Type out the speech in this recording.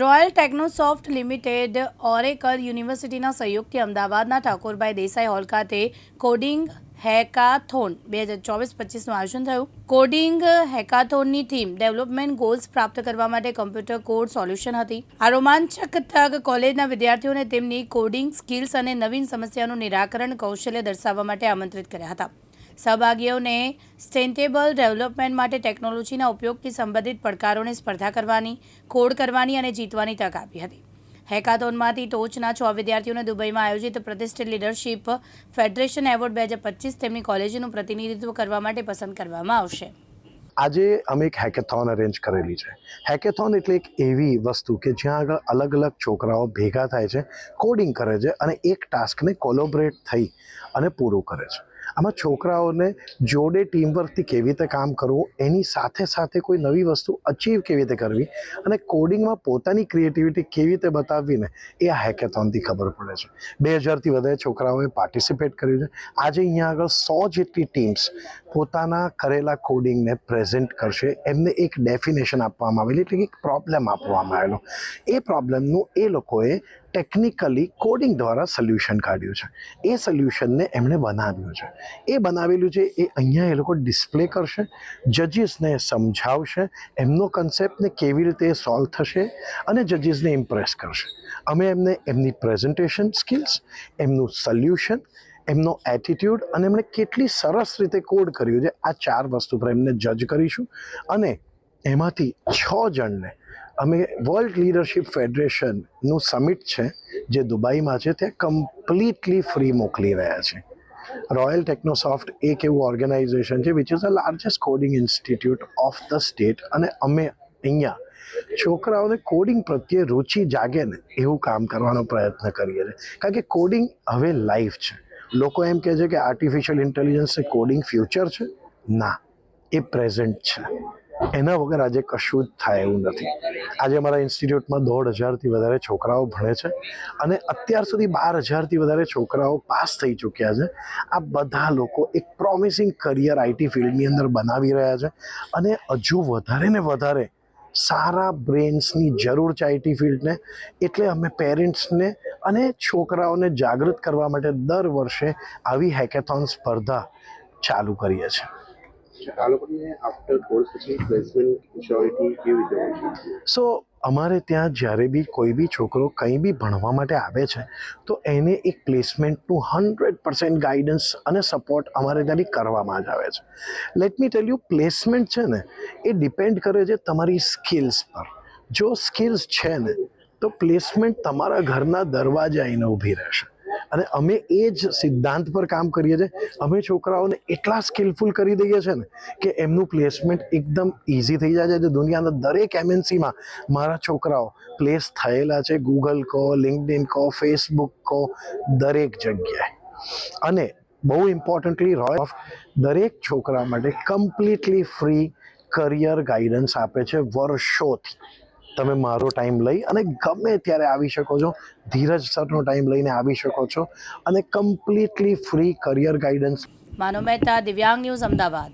Royal ટેકનોસોફ્ટ limited Oracle યુનિવર્સિટીના સહયોગથી અમદાવાદના ઠાકોરભાઈ દેસાઈ હોલ ખાતે કોડિંગ હેકાથોન બે હજાર ચોવીસ પચીસનું આયોજન થયું. કોડિંગ હેકાથોનની થીમ ડેવલપમેન્ટ ગોલ્સ પ્રાપ્ત કરવા માટે કમ્પ્યુટર કોડ સોલ્યુશન હતી. આ રોમાંચક તક કોલેજના વિદ્યાર્થીઓને તેમની કોડિંગ સ્કિલ્સ અને નવીન સમસ્યાનું નિરાકરણ કૌશલ્ય દર્શાવવા માટે આમંત્રિત કર્યા હતા. સહભાગીઓને સ્ટેન્ટેબલ ડેવલપમેન્ટ માટે ટેકનોલોજીના ઉપયોગથી સંબંધિત પડકારોને સ્પર્ધા કરવાની કોડ કરવાની અને જીતવાની તક આપી હતી. હેકાથોનમાંથી ટોચના છ વિદ્યાર્થીઓને દુબઈમાં આયોજિત પ્રતિષ્ઠિત લીડરશિપ ફેડરેશન એવોર્ડ બે હજાર પચીસ તેમની કોલેજનું પ્રતિનિધિત્વ કરવા માટે પસંદ કરવામાં આવશે. આજે અમે એક હેકેથોન અરેન્જ કરેલી છે. હેકેથોન એટલે એક એવી વસ્તુ કે જ્યાં આગળ અલગ અલગ છોકરાઓ ભેગા થાય છે કોડિંગ કરે છે અને એક ટાસ્કને કોલોબરેટ થઈ અને પૂરું કરે છે. આમાં છોકરાઓને જોડે ટીમવર્કથી કેવી રીતે કામ કરવું, એની સાથે સાથે કોઈ નવી વસ્તુ અચીવ કેવી રીતે કરવી અને કોડિંગમાં પોતાની ક્રિએટિવિટી કેવી રીતે બતાવવીને એ આ હેકેથોનથી ખબર પડે છે. બે હજારથી વધારે છોકરાઓએ પાર્ટિસિપેટ કર્યું છે. આજે અહીંયા આગળ સો જેટલી ટીમ્સ પોતાના કરેલા કોડિંગને પ્રેઝન્ટ કરશે, એમને એક ડેફિનેશન આપવામાં આવેલી, એટલે કે એક પ્રોબ્લેમ આપવામાં આવેલો. એ પ્રોબ્લેમનું એ લોકોએ ટેકનિકલી કોડિંગ દ્વારા સોલ્યુશન કાઢ્યું છે. એ સોલ્યુશનને એમણે બનાવ્યું છે. એ બનાવેલું છે, એ અહીંયા એ લોકો ડિસ્પ્લે કરશે જજીસને સમજાવશે, એમનો કન્સેપ્ટને કેવી રીતે સોલ્વ થશે, અને જજીસને ઇમ્પ્રેસ કરશે. અમે એમને એમની પ્રેઝન્ટેશન સ્કિલ્સ એમનું સોલ્યુશન એમનો એટીટ્યૂડ અને એમણે કેટલી સરસ રીતે કોડ કર્યું છે. આ ચાર વસ્તુ પર એમને જજ કરીશું. અને એમાંથી છ જણને, અમે વર્લ્ડ લીડરશિપ ફેડરેશનનું સમિટ છે, જે દુબઈમાં છે, ત્યાં કમ્પ્લીટલી ફ્રી મોકલી રહ્યા છે. રોયલ ટેકનોસોફ્ટ એક એવું ઓર્ગેનાઇઝેશન છે which is the largest coding institute of the state અને અમે અહીંયા છોકરાઓને કોડિંગ પ્રત્યે રુચિ જાગે ને એવું કામ કરવાનો પ્રયત્ન કરીએ છીએ. કારણ કે કોડિંગ હવે લાઈફ છે. લોકો એમ કહે છે કે આર્ટિફિશિયલ ઇન્ટેલિજન્સ એ કોડિંગ ફ્યુચર છે? ના, એ પ્રેઝન્ટ છે. એના વગર આજે કશું જ થાય એવું નથી. આજે અમારા ઇન્સ્ટિટ્યૂટમાં દોઢ હજારથી વધારે છોકરાઓ ભણે છે અને અત્યાર સુધી બાર હજારથી વધારે છોકરાઓ પાસ થઈ ચૂક્યા છે. આ બધા લોકો એક પ્રોમિસિંગ કરિયર આઈટી ફિલ્ડની અંદર બનાવી રહ્યા છે અને હજુ વધારે ને વધારે સારા બ્રેન્સની જરૂર છે આઈટી ફિલ્ડને એટલે અમે પેરેન્ટ્સને અને છોકરાઓને જાગૃત કરવા માટે દર વર્ષે આવી હેકેથોન સ્પર્ધા ચાલુ કરીએ છીએ. સો અમારે ત્યાં જ્યારે બી કોઈ બી છોકરો કંઈ બી ભણવા માટે આવે છે તો એને એક પ્લેસમેન્ટનું હંડ્રેડ પર્સન્ટ ગાઈડન્સ અને સપોર્ટ અમારે ત્યાંથી કરવામાં જ આવે છે. Let me tell you placement છે ને એ ડિપેન્ડ કરે છે તમારી સ્કિલ્સ પર. જો સ્કિલ્સ છે ને તો પ્લેસમેન્ટ તમારા ઘરના દરવાજે આવીને ઊભી રહેશે. અને અમે એ જ સિદ્ધાંત પર કામ કરીએ છીએ. અમે છોકરાઓને એટલા સ્કિલફુલ કરી દઈએ છીએ ને કે એમનું પ્લેસમેન્ટ એકદમ ઇઝી થઈ જાય છે. દુનિયાના દરેક એમએનસીમાં મારા છોકરાઓ પ્લેસ થયેલા છે. ગૂગલ કહો લિંકડિન કહો ફેસબુક કહો, દરેક જગ્યાએ. અને બહુ ઇમ્પોર્ટન્ટલી રોય ઓફ દરેક છોકરા માટે કમ્પ્લીટલી ફ્રી કરિયર ગાઈડન્સ આપે છે વર્ષોથી. તમે મારો ટાઈમ લઈ અને ગમે ત્યારે આવી શકો છો, ધીરજ સરનો ટાઈમ લઈને આવી શકો છો અને completely free career guidance Manav Mehta, Divyang news Ahmedabad.